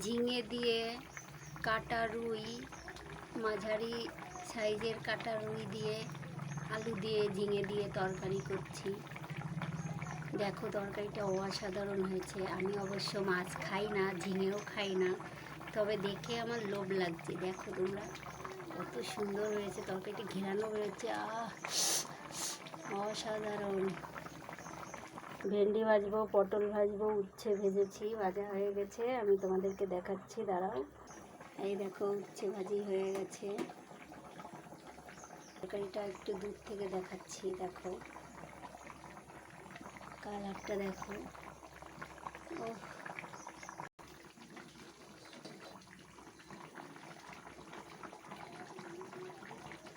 ঝিঙে দিয়ে কাটা রুই, মাঝারি সাইজের কাটা রুই দিয়ে আলু দিয়ে ঝিঙে দিয়ে তরকারি করছি। দেখো তরকারিটা অসাধারণ হয়েছে। আমি অবশ্য মাছ খাই না, ঝিঙেও খাই না, তবে দেখে আমার লোভ লাগছে। দেখো তোমরা, কত সুন্দর হয়েছে তরকারিটা, ঘেরানো হয়েছে। আহ! অসাধারণ। ভেন্ডি ভাজবো, পটল ভাজবো, উচ্ছে ভেজেছি, ভাজা হয়ে গেছে। আমি তোমাদেরকে দেখাচ্ছি, দাঁড়াও। এই দেখো, উচ্ছে ভাজি হয়ে গেছে। তরকারিটা একটু দূর থেকে দেখাচ্ছি, দেখো। কালারটা দেখো। ও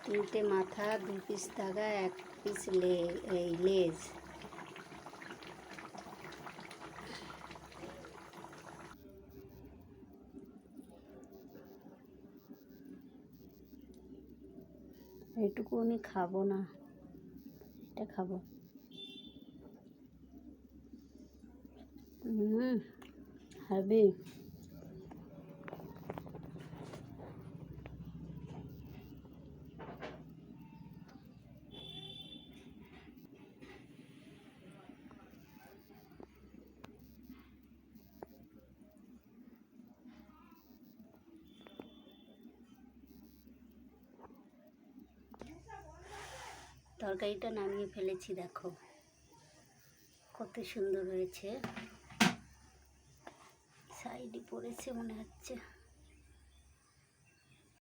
তিনটে মাথা, দু পিস দাগা, এক পিস লে, এই লেজ। এইটুকু আমি খাব না। এটা খাব। হুম হাবি তরকারিটা নামিয়ে ফেলেছি দেখো। কত সুন্দর হয়েছে। সাইডে পড়েছে মনে হচ্ছে।